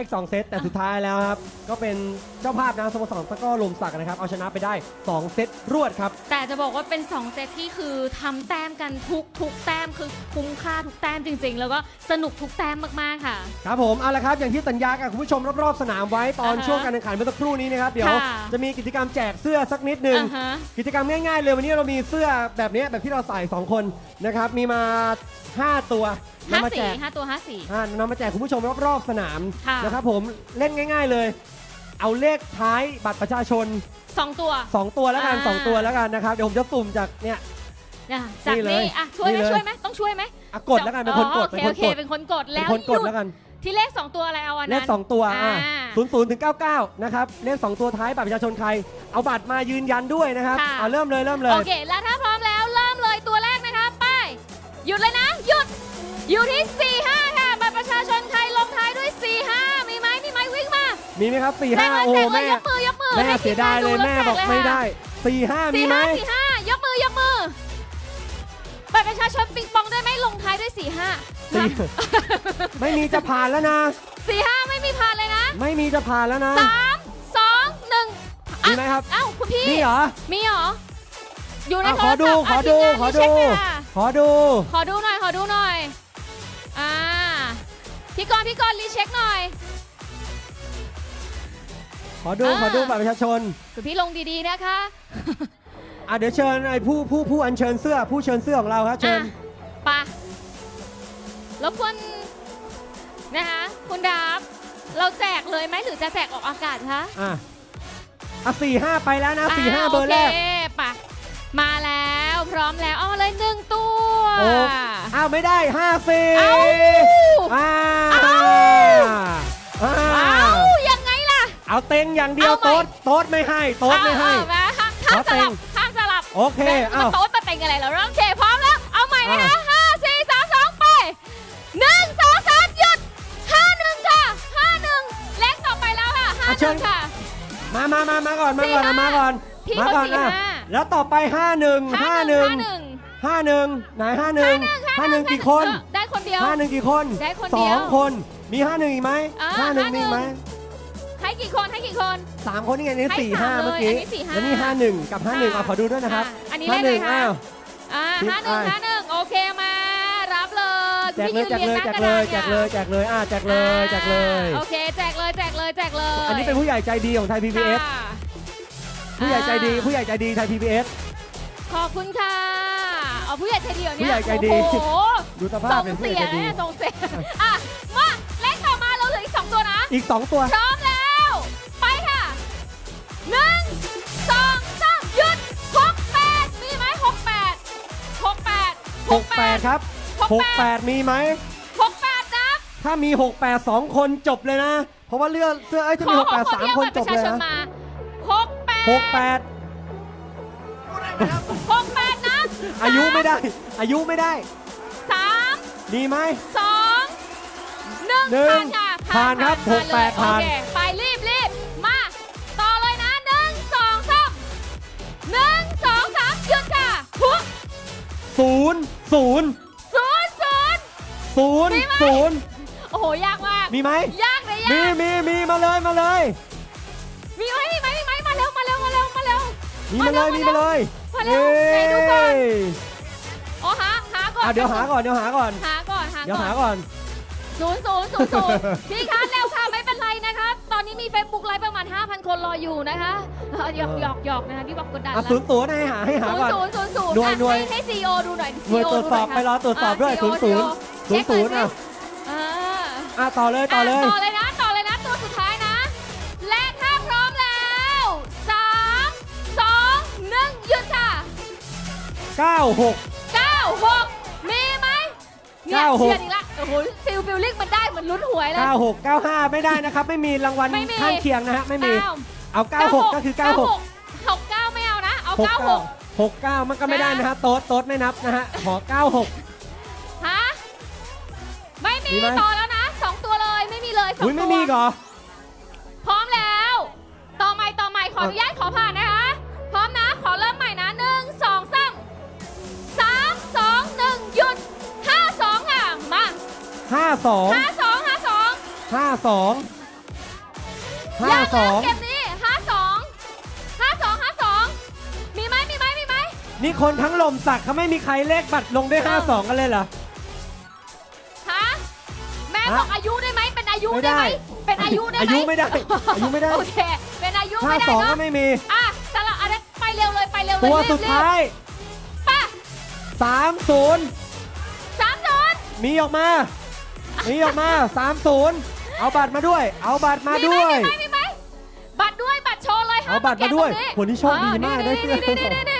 อีก 2 เซตแต่สุดท้ายแล้วครับ ก็เป็นเจ้าภาพนะสโมสรตะกร้อลมศักดิ์นะครับ เอาชนะไปได้ 2 เซตรวดครับ แต่จะบอกว่าเป็น 2 เซตที่คือทำแต้มกันทุกทุกแต้มคือคุ้มค่าทุกแต้มจริง ๆ แล้วก็สนุกทุกแต้มมากๆค่ะ ครับผมเอาละครับอย่างที่สัญญากับคุณผู้ชมรอบๆสนามไว้ตอนอ่าฮะช่วงการแข่งขันเมื่อสักครู่นี้นะครับเดี๋ยวค่ะจะมีกิจกรรมแจกเสื้อสักนิดหนึ่งอ่าฮะกิจกรรมง่ายๆเลยวันนี้เรามีเสื้อแบบนี้แบบที่เราใส่2คนนะครับมีมา5ตัว ห้านำมาสีแจกห้าตัวห้าสีอ่านำมาแจกคุณผู้ชมรอบๆสนามค่ะนะครับผมเล่นง่าย ๆเลย เอาเลขท้ายบัตรประชาชนสองตัว 2 ตัวแล้วกันอ่า2ตัวแล้วกันนะครับเดี๋ยวผมจะสุ่มจากเนี่ยเนี่ยจากนี่เลยนี้อะช่วยไหมนี่เลยช่วยไหมต้องช่วยไหมอะกดแล้วกันเป็นคนกดอ๋อเป็นโอคนเคกโอดเคเป็นคนกดเป็แล้วนคนกดหยุแล้วกันที่เลข 2 ตัวอะไรเอาอันเลนั้ขน2ตัวอะอ่าศูนย์ศูนย์ถึงเก้าเก้านะครับเลข 2 ตัวท้ายบัตรประชาชนใคร เอาบัตรมายืนยันด้วยนะครับค่ะเอาเริ่มเลยเริ่มเลโอยเคแล้วถ้าพร้อมแล้ว อยู่ที่ 4 5 ค่ะบัตรประชาชนใครลงท้ายด้วย 4 5 มีไหมมีไหมวิ่งมามีไหมครับ4ี่แจห้ากเลยโอ้แจกเลยแม่ยกมือยกมือแม่ให้เสียดายเลยทีงนแม่ล้วบอกจไม่ค่ะได้4ี่ห้ามีสี่ไหมห้าสี่ห้ายกมือยกมือบัตรประชาชนปิงปองได้ไหมลงท้ายด้วยสี่ห้าสี่ไม่มีจะผ่านแล้วนะ สี่ห้าไม่มีผ่านเลยนะไม่มีจะผ่านแล้วนะ สามสองหนึ่งมีไหมครับ เอ้าคุณพี่ นี่เหรอมีเหรอ อยู่ในอะโทขอรดูศัพท์ขออะดูทีมงานขอรีดูเช็คเลยค่ะขอดู ขอดูหน่อย ขอดูหน่อยอ่า พี่กรณ์พี่กรณ์รีเช็คหน่อย ขอดูอ่า ขอดูบัตรประชาชน คุณพี่ลงดีๆนะคะ อะเดี๋ยวเชิญไอ้ผู้ผู้ผู้อัญเชิญเสื้อ ผู้เชิญเสื้อของเราครับเชิญ อะไปะรบกวนนะคะ คุณดาบเราแจกเลยไหมหรือจะแจกออกอากาศคะอะอะสี่ห้าไปแล้วนะสี่ห้าอ่เบอร์แรก โอเคปะมาแล้วพร้อมแล้วเอามาเลยหนึ่งตัว โอ้ อ้าวไม่ได้ห้าสี่ เอ้า อ่าเอ้าอ่าเอายังไงล่ะ เอาเต็งอย่างเดียวเอาใหม่โต๊ดโต๊ดไม่ให้โต๊ดไม่ให้เอาเอามาข้างข้างขอสเต็ลังบข้างสลับโอเคแล้วอ้าวมาโต๊ดมาเต็งอะไรแล้วโอเคพร้อมแล้วเอาใหม่เลยนะอะห้าสี่สามสองไปหนึ่งสองสามหยุดห้าหนึ่งค่ะห้าหนึ่งเลขต่อไปแล้วค่ะห้าหนึ่งค่ะ มามามามาก่อนมาก่อนสี่อะห้ามาก่อนพี่มาเขาก่อนสี่อะห้าแล้วต่อไปห้าหนึ่งห้าหนึ่งหนึ่งห้าหนึ่งไหนห้าหนึ่งห้าหนึ่งกี่คนเออได้คนเดียวห้าหนึ่งกี่คนได้คนสเดีอยวงคนมีห้าหนึ่งอีกไหมอ่าห้าหนึ่งมีอีกไหมให้กี่คนให้กี่คน สามคนนี่ไงนี่ให้สี่สามห้าเลยเมื่อกี้อันนี้สี่ห้าแล้วนี่ห้าหนึ่งกับห้าหนึ่งเอาขอดูด้วยนะครับอะอันนี้ห้าเลหขนึ่งอะไรคะ อ้าว อ่าพี่ห้าหนึ่งอะห้าหนึ่งโอเคมารับเลยแจกเลยแจกเลยแจกเลยแจกเลยแจกเลยอ่าแจกเลยแจกเลย โอเคแจกเลยแจกเลยแจกเลยอันนี้เป็นผู้ใหญ่ใจดีของไทย PBS ค่ะผู้ใหญ่ใจดีอ่าผู้ใหญ่ใจดีไทย PBS ขอบคุณค่ะเอาผู้ใหญ่ใจดีเหรอเนี่ยผู้ใหญ่ใจดี โอ้โห ดูสภาส่พงเป็นผู้เสีใหญ่ยใจดีนะส่งเสียอะมาเลขต่อมาเราเหลืออีกสองตัวนะ อีก2ตัว พร้อมแล้ว ไปค่ะหนึ่งสองสามหยุดหกแปดมีไหมหกแปดหกแปด68ครับ68มีไหมหกแปดนับถ้ามี68 2คนจบเลยนะ เพราะว่าเลือกเสื้อเอ้ยถ้าขมีอขอ68ขอที่3คนเอาจบัตบรประเลชายชนนะมาหกแปด68หกแปดนับอายุไม่ได้ อายุไม่ได้ สามมีไหมสองหนึ่งหนึ่งผ่านค่ะผ่านครับเลยหกแปดผ่านโอเคไปรีบรีบมา ต่อเลยนะหนึ่งสองสามหนึ่งสองสามหยุดค่ะหุบศูนย์ศูนย์ศูนย์ศูนย์ศูนย์มีไหมศูนย์โอ้โห ยากมาก มีไหมยากเลยมียาก มีมีมาเลยมาเลย มีไหมมีไหมมีไหมมาเร็วมาเร็วมาเร็วมาเร็ว มีมาเลยมีมาเลยมาเร็วไหนดูก่อน เย้ เดี๋ยวหาก่อนเดี๋ยวหาก่อน หาก่อนหาเดี๋ยวก่อหานก่อน ศูนย์ศูนย์ศูนย์ศูนย์พี่คะเร็วค่ะไม่เป็นไรนะคะตอนนี้มี Facebook ไลฟ์ประมาณ 5,000 คนรออยู่นะคะเออหยอกหยอกหยอกนะคะพี่บอกกดดันอะแล้วศูนย์ศูนย์ให้หาให้หาศูนก่อย์นศูนย์ศูนย์ศูนย์หน่วยอะหน่วย ให้ให้ซีโอดูหน่อย หน่วย CEO ตรวจสอบดูหน่ยค่ะไปรอตรวจสอบด้วยอะศูนย์ CEO ศูนย์ศูนย์ศูนย์เช็คหอะสิอ่า อะต่อเลยต่อเลยะต่อเลยนะ ต่อเลยนะ ตัวสุดท้ายนะ และถ้าพร้อมแล้วสามสองหนึ่งหยุดค่ะ 96เก้าหกมีไหม เนี่ยเก้าหกเชียร์อีกละโอ้โหฟิลฟิลลิ่งมันได้เหมือนลุ้นหวยเลย 96 95 ไม่ได้นะครับ ไม่มีรางวัลไม่มี ข้างเคียงนะฮะไม่มีเก้าเอา 96 ก็คือ 96 หกเก้าไม่เอานะ เอาเก้าหก 69 69 มันก็ไม่ได้นะฮะโต๊ดโต๊ดไม่นับนะฮะขอ 96 ฮะ ไม่มีมีไหม ต่อแล้วนะสองตัวเลยไม่มีเลยสองอุ้ยตัวไม่มีเหรอ พร้อมแล้ว ต่อใหม่ต่อใหม่ขออนุญาตขอผ่านนะ สองค่ะมา52ห้าสองห้าสอง52ห้ายังสองเกมนี้ห้าสองห้าสองห้าสองมีไหมมีไหมมีไหมนี่คนทั้งลมสักเขาไม่มีใครเลขบัตรลงด้วย52กันเลยเหรอฮะแม่ฮะบอกอายุได้ไหมเป็นอายุไม่ได้ได้ไหมเป็นอายุได้ไหมอายุไม่ได้อายุไม่ได้โอเคเป็นอายุไม่ได้52ก็เนาะไม่มีอะแต่ละอันนั้นไปเร็วเลยไปเร็วเลยตัวรีบสุดรีบท้ายป่ะ30สามศูนย์มีออกมา มีออกมา 30 เอาบัตรมาด้วย เอาบัตรมาด้วย มีไหมมีไหมบัตรด้วยบัตรโชว์เลยเอาบัตรมาด้วยแกะงนี้โหนี่โชคดีมากได้เสื้อ นี่นี่นี่นี่